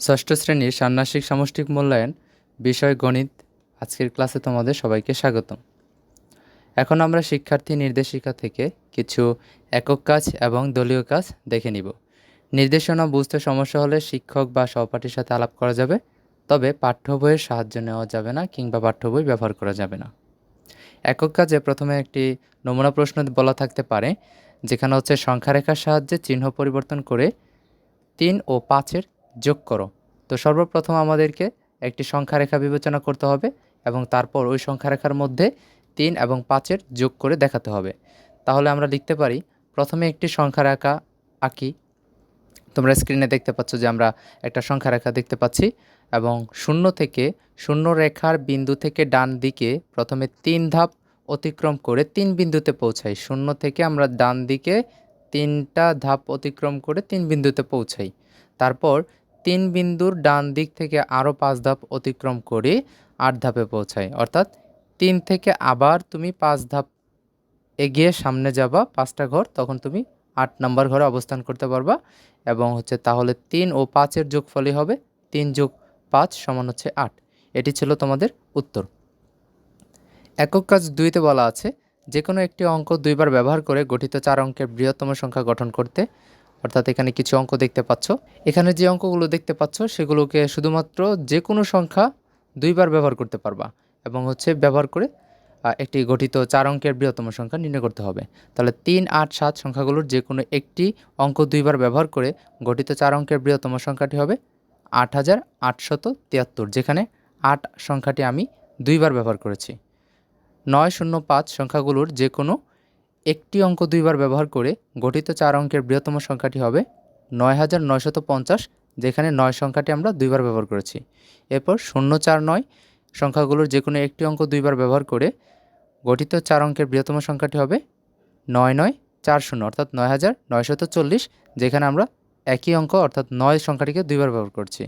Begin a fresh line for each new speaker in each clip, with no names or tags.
ষষ্ঠ শ্রেণির ষান্মাসিক সামষ্টিক মূল্যায়ন বিষয় গণিত আজকের ক্লাসে তোমাদের সবাইকে স্বাগতম। এখন আমরা শিক্ষার্থী নির্দেশিকা থেকে কিছু একক কাজ এবং দলীয় কাজ দেখে নিব। নির্দেশনা বুঝতে সমস্যা হলে শিক্ষক বা সহপাঠীর সাথে আলাপ করা যাবে, তবে পাঠ্য বইয়ের সাহায্য নেওয়া যাবে না কিংবা পাঠ্য বই ব্যবহার করা যাবে না। একক কাজে প্রথমে একটি নমুনা প্রশ্ন বলা থাকতে পারে, যেখানে হচ্ছে সংখ্যারেখার সাহায্যে চিহ্ন পরিবর্তন করে তিন ও পাঁচের যোগ করো। তো সর্বপ্রথম আমাদেরকে একটি সংখ্যারেখা বিবেচনা করতে হবে এবং তারপর ওই সংখ্যারেখার মধ্যে তিন এবং পাঁচের যোগ করে দেখাতে হবে। তাহলে আমরা লিখতে পারি, প্রথমে একটি সংখ্যারেখা আঁকি। তোমরা স্ক্রিনে দেখতে পাচ্ছ যে আমরা একটা সংখ্যারেখা দেখতে পাচ্ছি এবং শূন্য থেকে শূন্য রেখার বিন্দু থেকে ডান দিকে প্রথমে তিন ধাপ অতিক্রম করে তিন বিন্দুতে পৌঁছাই। শূন্য থেকে আমরা ডান দিকে তিনটা ধাপ অতিক্রম করে তিন বিন্দুতে পৌঁছাই। তারপর তিন বিন্দুর ডান দিক থেকে আরও পাঁচ ধাপ অতিক্রম করে আট ধাপে পৌঁছাই অর্থাৎ তিন থেকে আবার তুমি পাঁচ ধাপ এগিয়ে সামনে যাবা, পাঁচটা ঘর, তখন তুমি আট নম্বর ঘরে অবস্থান করতে পারবা এবং হচ্ছে তাহলে তিন ও পাঁচের যোগফলই হবে তিন যোগ পাঁচ সমান হচ্ছে আট। এটি ছিল তোমাদের উত্তর। একক কাজ দুইতে বলা আছে যে কোনো একটি অঙ্ক দুইবার ব্যবহার করে গঠিত চার অঙ্কের বৃহত্তম সংখ্যা গঠন করতে অর্থাৎ এখানে কিছু অঙ্ক দেখতে পাচ্ছ। এখানে যে অঙ্কগুলো দেখতে পাচ্ছ, সেগুলোকে শুধুমাত্র যে কোনো সংখ্যা দুইবার ব্যবহার করতে পারবা এবং হচ্ছে ব্যবহার করে একটি গঠিত চার অঙ্কের বৃহত্তম সংখ্যা নির্ণয় করতে হবে। তাহলে তিন, আট, সাত সংখ্যাগুলোর যে কোনো একটি অঙ্ক দুইবার ব্যবহার করে গঠিত চার অঙ্কের বৃহত্তম সংখ্যাটি হবে আট হাজার আটশত তিয়াত্তর, যেখানে আট সংখ্যাটি আমি দুইবার ব্যবহার করেছি। নয়, শূন্য, পাঁচ সংখ্যাগুলোর যে কোনো একটি অঙ্ক দুইবার ব্যবহার করে গঠিত চার অঙ্কের বৃহত্তম সংখ্যাটি হবে নয় হাজার নয়শত পঞ্চাশ, যেখানে নয় সংখ্যাটি আমরা দুইবার ব্যবহার করেছি। এরপর শূন্য চার নয় সংখ্যাগুলোর যে কোনো একটি অঙ্ক দুইবার ব্যবহার করে গঠিত চার অঙ্কের বৃহত্তম সংখ্যাটি হবে নয় নয় চার শূন্য, অর্থাৎ নয় হাজার নয়শত চল্লিশ, যেখানে আমরা একই অঙ্ক, অর্থাৎ নয় সংখ্যাটিকে দুইবার ব্যবহার করছি।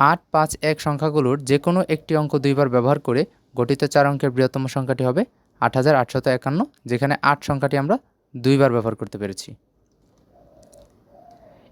আট পাঁচ এক সংখ্যাগুলোর যে কোনো একটি অঙ্ক দুইবার ব্যবহার করে গঠিত চার অঙ্কের বৃহত্তম সংখ্যাটি হবে আট হাজার একান্ন, যেখানে আট সংখ্যাটি আমরা দুইবার ব্যবহার করতে পেরেছি।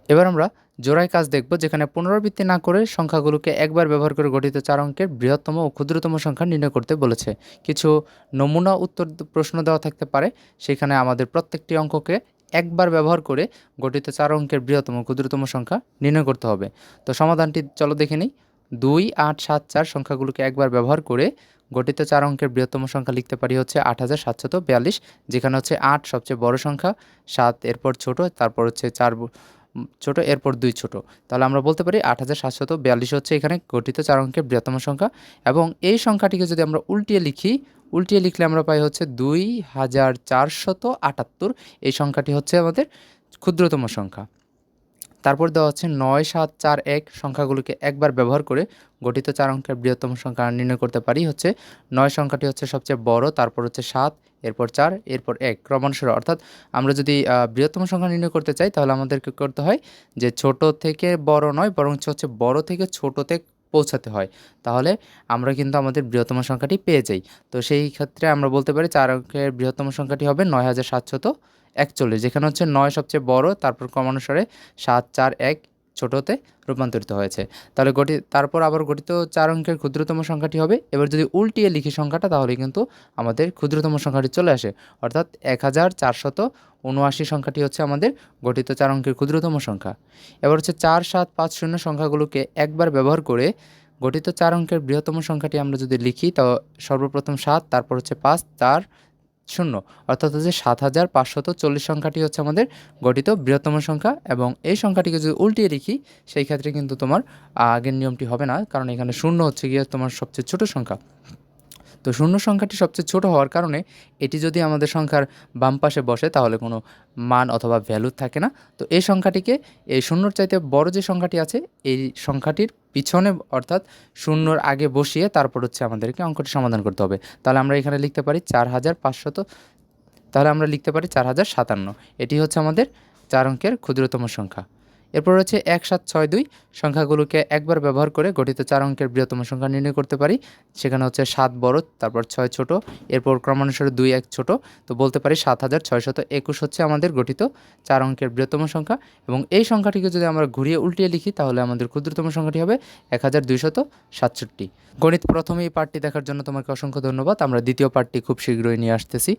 এবার আমরা জোড়ায় কাজ দেখব, যেখানে পুনরাবৃত্তি না করে সংখ্যাগুলোকে একবার ব্যবহার করে গঠিত চার অঙ্কের বৃহত্তম ও ক্ষুদ্রতম সংখ্যা নির্ণয় করতে বলেছে। কিছু নমুনা উত্তর প্রশ্ন দেওয়া থাকতে পারে, সেখানে আমাদের প্রত্যেকটি অঙ্ককে একবার ব্যবহার করে গঠিত চার অঙ্কের বৃহত্তম ক্ষুদ্রতম সংখ্যা নির্ণয় করতে হবে। তো সমাধানটি চলো দেখে নিই। দুই, আট, সাত, চার সংখ্যাগুলোকে একবার ব্যবহার করে গঠিত চার অঙ্কের বৃহত্তম সংখ্যা লিখতে পারি হচ্ছে আট হাজার সাতশত বিয়াল্লিশ, যেখানে হচ্ছে আট সবচেয়ে বড় সংখ্যা, সাত এরপর ছোট, তারপর হচ্ছে চার ছোট, এরপর দুই ছোট। তাহলে আমরা বলতে পারি আট হাজার সাতশত বিয়াল্লিশ হচ্ছে এখানে গঠিত চার অঙ্কের বৃহত্তম সংখ্যা এবং এই সংখ্যাটিকে যদি আমরা উল্টিয়ে লিখি, উল্টিয়ে লিখলে আমরা পাই হচ্ছে দুই হাজার চারশত আটাত্তর। এই সংখ্যাটি হচ্ছে আমাদের ক্ষুদ্রতম সংখ্যা। তারপর দেওয়া হচ্ছে নয় সাত চার এক সংখ্যাগুলোকে একবার ব্যবহার করে গঠিত চার অঙ্কের বৃহত্তম সংখ্যা নির্ণয় করতে পারি। হচ্ছে নয় সংখ্যাটি হচ্ছে সবচেয়ে বড়, তারপর হচ্ছে সাত, এরপর চার, এরপর এক ক্রমানুসারে। অর্থাৎ আমরা যদি বৃহত্তম সংখ্যা নির্ণয় করতে চাই, তাহলে আমাদেরকে করতে হয় যে ছোট থেকে বড় নয়, বরং হচ্ছে বড় থেকে ছোটোতে পৌঁছাতে হয়। তাহলে আমরা কিন্তু আমাদের বৃহত্তম সংখ্যাটি পেয়ে যাই। তো সেই ক্ষেত্রে আমরা বলতে পারি চার অঙ্কের বৃহত্তম সংখ্যাটি হবে নয় হাজার সাতশত একচল্লিশ, যেখানে হচ্ছে নয় সবচেয়ে বড়, তারপর ক্রমানুসারে সাত, চার, এক ছোটোতে রূপান্তরিত হয়েছে। তাহলে গঠি, তারপর আবার গঠিত চার অঙ্কের ক্ষুদ্রতম সংখ্যাটি হবে। এবার যদি উল্টিয়ে লিখি সংখ্যাটা, তাহলে কিন্তু আমাদের ক্ষুদ্রতম সংখ্যাটি চলে আসে। অর্থাৎ এক হাজার চারশত উনআশি সংখ্যাটি হচ্ছে আমাদের গঠিত চার অঙ্কের ক্ষুদ্রতম সংখ্যা। এবার হচ্ছে চার, সাত, পাঁচ, শূন্য সংখ্যাগুলোকে একবার ব্যবহার করে গঠিত চার অঙ্কের বৃহত্তম সংখ্যাটি আমরা যদি লিখি, তো সর্বপ্রথম সাত, তারপর হচ্ছে পাঁচ, চার শূন্য। অর্থাৎ হচ্ছে সাত হাজার পাঁচশত চল্লিশ সংখ্যাটি হচ্ছে আমাদের গঠিত বৃহত্তম সংখ্যা এবং এই সংখ্যাটিকে যদি উল্টিয়ে লিখি সেই ক্ষেত্রে কিন্তু তোমার আগের নিয়মটি হবে না, কারণ এখানে শূন্য হচ্ছে গিয়ে তোমার সবচেয়ে ছোট সংখ্যা। তো শূন্য সংখ্যাটি সবচেয়ে ছোট হওয়ার কারণে এটি যদি আমাদের সংখ্যার বাম পাশে বসে, তাহলে কোনো মান অথবা ভ্যালু থাকে না। তো এই সংখ্যাটিকে, এই শূন্যর চাইতে বড় যে সংখ্যাটি আছে, এই সংখ্যাটির পিছনে অর্থাৎ শূন্যর আগে বসিয়ে তারপর হচ্ছে আমাদেরকে অঙ্কটি সমাধান করতে হবে। তাহলে আমরা এখানে লিখতে পারি চার হাজার পাঁচশত, তাহলে আমরা লিখতে পারি চার হাজার সাতান্ন। এটি হচ্ছে আমাদের চার অঙ্কের ক্ষুদ্রতম সংখ্যা। এরপর হচ্ছে এক সাত ছয় দুই। সংখ্যাগুলোকে একবার ব্যবহার করে গঠিত চার অঙ্কের বৃহত্তম সংখ্যা নির্ণয় করতে পারি। সেখানে হচ্ছে সাত বড়, তারপর ছয় ছোট, এরপর ক্রমানুসারে দুই এক ছোট। তো বলতে পারি সাত হাজার ছয়শত একুশ হচ্ছে আমাদের গঠিত চার অঙ্কের বৃহত্তম সংখ্যা। এবং এই সংখ্যাটিকে যদি আমরা ঘুরিয়ে উল্টিয়ে লিখি, তাহলে আমাদের ক্ষুদ্রতম সংখ্যাটি হবে এক হাজার দুইশত সাতষট্টি। গণিত প্রথমে এই পার্টটি দেখার জন্য তোমাকে অসংখ্য ধন্যবাদ। আমরা দ্বিতীয় পার্টটি খুব শীঘ্রই নিয়ে আসতেছি।